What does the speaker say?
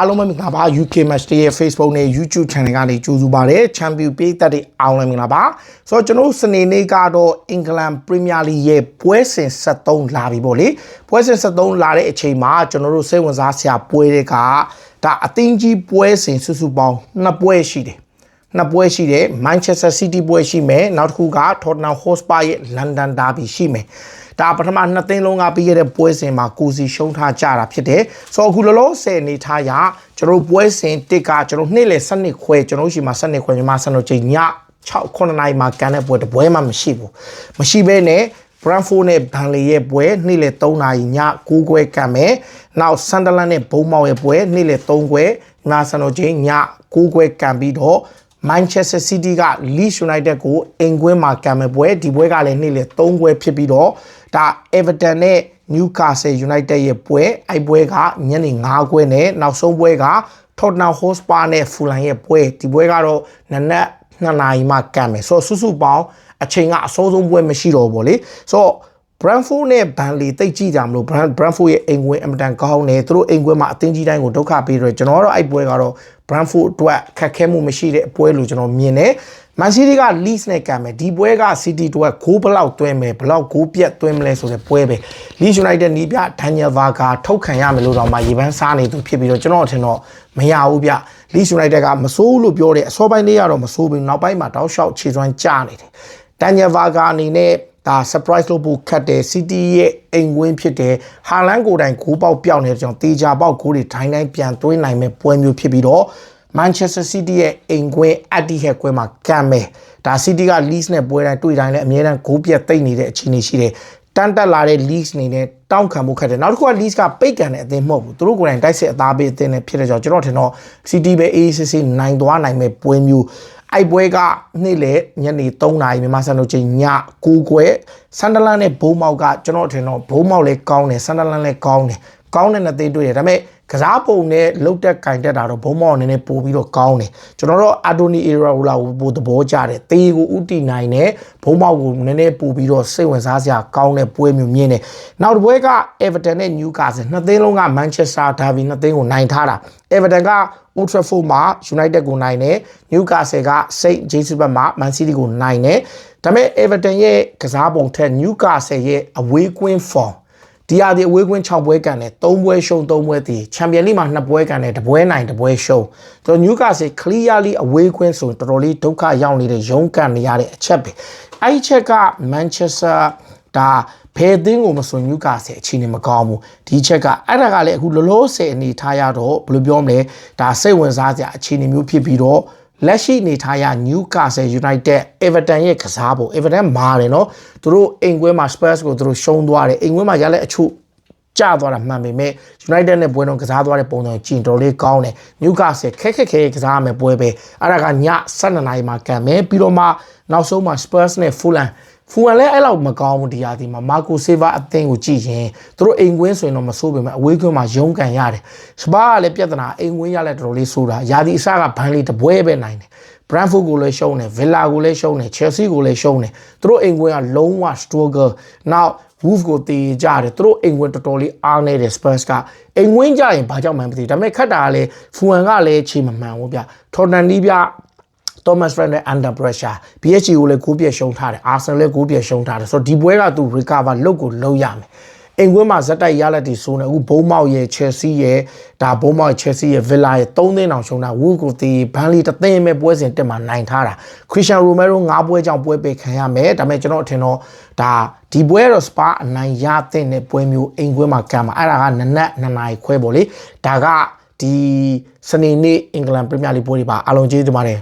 အားလုံးပဲမင်္ဂလာပါ UK Match Day ရဲ့ Facebook နဲ့ YouTube Channel ကနေကြိုဆိုပါရစေ။ Champion ပြည်သက်တွေအားလုံးမင်္ဂလာပါ။ဆိုတော့ကျွန်တော်တို့စနေနေ့ကတော့ England Premier League ရဲ့ပွဲစဉ်73လာပြီပေါ့လေ။ပွဲစဉ်73လာတဲ့အချိန်မှာကျွန်တော်တို့စိတ်ဝင်စားစရာပွဲတွေကဒါအသင်းကြီးပွဲစဉ်စုစုပေါင်းနှစ်ပွဲရှိတယ်။ နှစ်ပွဲရှိတယ် Manchester City ပွဲရှိမယ်နောက်တစ်ခုက Tottenham Hotspur ရဲ့ London Derby ရှိမယ်ဒါပထမနှစ်သိန်းလုံးကပြီးခဲ့တဲ့ပွဲစဉ်မှာကိုစီရှုံးထားကြတာဖြစ်တယ်ဆိုတော့အခုလောလောဆယ်အနေထားရကျွန်တော်ပွဲစဉ်တစ်ကကျွန်တော်နေ့လယ်7နှစ်ခွဲကျွန်တော်ရှိမှာ7နှစ်ခွဲမြန်မာစံတော်ချိန်ည6 9နာရီမှာကန်တဲ့ပွဲတပွဲမှမရှိဘူးမရှိဘဲနဲ့ Brentford နဲ့ Burnley ရဲ့ပွဲနေ့လယ်3နာရီည9ခွဲကန်မယ်နောက် Sunderland နဲ့ Bournemouth ရဲ့ပွဲနေ့လယ်3ခွဲငါစံတော်ချိန်ည9ခွဲကန်ပြီးတော့ Manchester City က Leeds United ကိုအင်ကွင်းမှာကံမဲ့ပွဲဒီပွဲကလည်းနေ့လေ3ပွဲဖြစ်ပြီးတော့ဒါ Everton နဲ့ Newcastle United ရဲ့ပွဲအဲ့ပွဲကညနေ9ခွဲနဲ့နောက်ဆုံးပွဲက Tottenham Hotspur နဲ့ Fulham ရဲ့ပွဲဒီပွဲကတော့နနက်2နာရီမှကံမယ်ဆိုတော့စုစုပေါင်းအချိန်ကအစိုးဆုံးပွဲမရှိတော့ဘူးဗောလေဆိုတော့ Brentford နဲ့ Burnley တိတ်ကြည့်ကြမလို့ Brentford ရဲ့အိမ်ကွင်းအမတန်ကောင်းတယ်သူတို့အိမ်ကွင်းမှာအသင်းကြီးတိုင်းကိုဒုက္ခပေးတယ်ကျွန်တော်ကတော့အဲ့ပွဲကတော့ Brentford အတွက်ခက်ခဲမှုမရှိတဲ့အပွဲလို့ကျွန်တော်မြင်တယ် Man City က Leeds နဲ့ကံမယ်ဒီပွဲက City အတွက်ဂိုးဘလောက်သွင်းမယ်ဘလောက်ဂိုးပြတ်သွင်းမလဲဆိုတဲ့ပွဲပဲ Leeds United နီးပြ Daniel Varga ထုတ်ခံရမယ်လို့တော့မှရေပန်းစားနေသူဖြစ်ပြီးတော့ကျွန်တော်ထင်တော့မရဘူးဗျ Leeds United ကမစိုးလို့ပြောတယ်အစောပိုင်းလေးကတော့မစိုးဘူးနောက်ပိုင်းမှာတောက်လျှောက်ခြေစွမ်းကျနေတယ် Daniel Varga အနေနဲ့ ဒါ surprise လုပ်ဖို့ခတ်တယ် City ရဲ့အိမ်ဝင်းဖြစ်တယ်ဟာလန်ကိုတိုင်ဂိုးပေါက်ပြောင်းနေတဲ့ကြောင့်တေချာပေါက်ဂိုးတွေထိုင်းတိုင်းပြန်သွင်းနိုင်မဲ့ပွဲမျိုးဖြစ်ပြီးတော့ Manchester City ရဲ့အိမ်ကွင်းအတ္တိဟက်ကွင်းမှာကမ်းမယ်ဒါ City က Leeds နဲ့ပွဲတိုင်းတွေ့တိုင်းလည်းအများအားဂိုးပြတ်သိမ့်နေတဲ့အခြေအနေရှိတယ် တန်းတက်လာတဲ့ Leeds နေနဲ့တောင်းခံမှုခက်တယ်နောက်တစ်ခုက Leeds ကပိတ်ကန်တဲ့အသင်းမဟုတ်ဘူးသူတို့ကိုယ်တိုင်တိုက်စစ်အသားပေးအသင်းနဲ့ဖြစ်တဲ့ကြောင့်ကျွန်တော်ထင်တော့ City ပဲ ACC နိုင်သွားနိုင်မဲ့ပွဲမျိုးအိုက်ပွဲကနေ့လေညနေ3နာရီမြန်မာစံတော်ချိန်ည9ခွဲဆန်ဒလန်နဲ့ဘုံမောက်ကကျွန်တော်ထင်တော့ဘုံမောက်လည်းကောင်းတယ်ဆန်ဒလန်လည်းကောင်းတယ်ကောင်းတဲ့နှစ်သိန်းတွေ့တယ်ဒါပေမဲ့ ကစားပုံနဲ့လုတ်တက်ကင်တက်တာတော့ဘုံမောက်နည်းနည်းပို့ပြီးတော့ကောင်းတယ်ကျွန်တော်တို့အာတိုနီအေရာဟူလာကိုပို့သဘောကျတယ်တေးကိုဥတီနိုင်တယ်ဘုံမောက်ကိုနည်းနည်းပို့ပြီးတော့စိတ်ဝင်စားစရာကောင်းတဲ့ပွဲမျိုးမြင်တယ်နောက်တစ်ပွဲက Everton နဲ့ Newcastle နှစ်သိန်းလုံးက Manchester Derby နှစ်သိန်းကိုနိုင်ထားတာ Everton က Old Trafford မှာ United ကိုနိုင်တယ် Newcastle က St James ဘက်မှာ Man City ကိုနိုင်တယ်ဒါပေမဲ့ Everton ရဲ့ကစားပုံထက် Newcastle ရဲ့အဝေးကွင်း form ဒီဟာဒီအဝေးကွင်း6ပွဲကန်တယ်3ပွဲရှုံး3ပွဲတည်ချန်ပီယံလိမှာ2ပွဲကန်တယ်1ပွဲနိုင်1ပွဲရှုံးဆိုတော့ Newcastle clearly အဝေးကွင်းဆိုတော်တော်လေးဒုက္ခရောက်နေတဲ့ရုံးကန်နေရတဲ့အချက်ပဲအဲ့ဒီချက်က Manchester ဒါဖယ်သင်းကိုမစွန် Newcastle အခြေအနေမကောင်းဘူးဒီချက်ကအဲ့ဒါကလည်းအခုလောလောဆယ်အနေထားရတော့ဘယ်လိုပြောမလဲဒါစိတ်ဝင်စားစရာအခြေအနေမျိုးဖြစ်ပြီးတော့ လက်ရှိနေထားရ Newcastle United Everton ရဲ့ကစားပုံ Everton မာတယ်နော်သူတို့အိမ်ကွဲမှာ Spurs ကိုသူတို့ရှုံးသွားတယ်အိမ်ကွဲမှာရလဲအချို့ကျသွားတာမှန်ပေမဲ့ United နဲ့ပွဲတော့ကစားသွားတဲ့ပုံစံကြင်တော်လေးကောင်းတယ် Newcastle ခက်ခက်ခဲကစားရမယ်ပွဲပဲအဲ့ဒါကည7နာရီမှာကန်မယ်ပြီးတော့မှနောက်ဆုံးမှာ Spurs နဲ့ Fulham ဖူအန်လည်းအဲ့လောက်မကောင်းဘူးဒီဟာဒီမှာမာကိုဆေးဗာအသင်းကိုကြည့်ရင်သူတို့အိမ်ကွင်းဆိုရင်တော့မဆိုးပေမဲ့အဝေးကွင်းမှာရုန်းကန်ရတယ်စပါးကလည်းပြဿနာအိမ်ကွင်းရလဲတော်တော်လေးဆိုးတာယာဒီအစကဘန်လီတပွဲပဲနိုင်တယ် Brentford ကိုလည်းရှုံးတယ်ဗီလာကိုလည်းရှုံးတယ် Chelsea ကိုလည်းရှုံးတယ်သူတို့အိမ်ကွင်းကလုံးဝ struggle နောက် Wolf ကိုတည်ကြတယ်သူတို့အိမ်ကွင်းတော်တော်လေးအားနေတယ် Spurs ကအိမ်ကွင်းကြရင်ဘာကြောင့်မှမသိဒါပေမဲ့ခတ်တာကလည်းဖူအန်ကလည်းချိန်မမှန်ဘူးဗျ Tottenham ဒီဗျ Thomas Frank နဲ့ under pressure PSG ကိုလည်းကိုပြည့်ရှုံးထားတယ် Arsenal လည်းကိုပြည့်ရှုံးထားတယ်ဆိုတော့ဒီပွဲကသူ recover လုပ်ကိုလုပ်ရမယ်အိမ်ကွင်းမှာဇက်တိုက်ရလက်တီဆိုးနေအခုဘုံမောက်ရဲ့ Chelsea ရဲ့ဒါဘုံမောက် Chelsea ရဲ့ Villa ရဲ့3သိန်းအောင်ရှုံးတာ Wood ကိုတီဘန်လီတသိန်းပဲပွဲစဉ်တက်မှာနိုင်ထားတာ Christian Romero ၅ပွဲကြောင့်ပွဲပေးခံရမယ်ဒါပေမဲ့ကျွန်တော်အထင်တော့ဒါဒီပွဲတော့ Spa အနိုင်ရတဲ့နဲ့ပွဲမျိုးအိမ်ကွင်းမှာကံမှာအဲ့ဒါကနနက်2နာရီခွဲပေါ့လေဒါကဒီစနေနေ့အင်္ဂလန်ပရီးမီယာလိပွဲတွေပါအားလုံးကျေးဇူးတင်ပါတယ်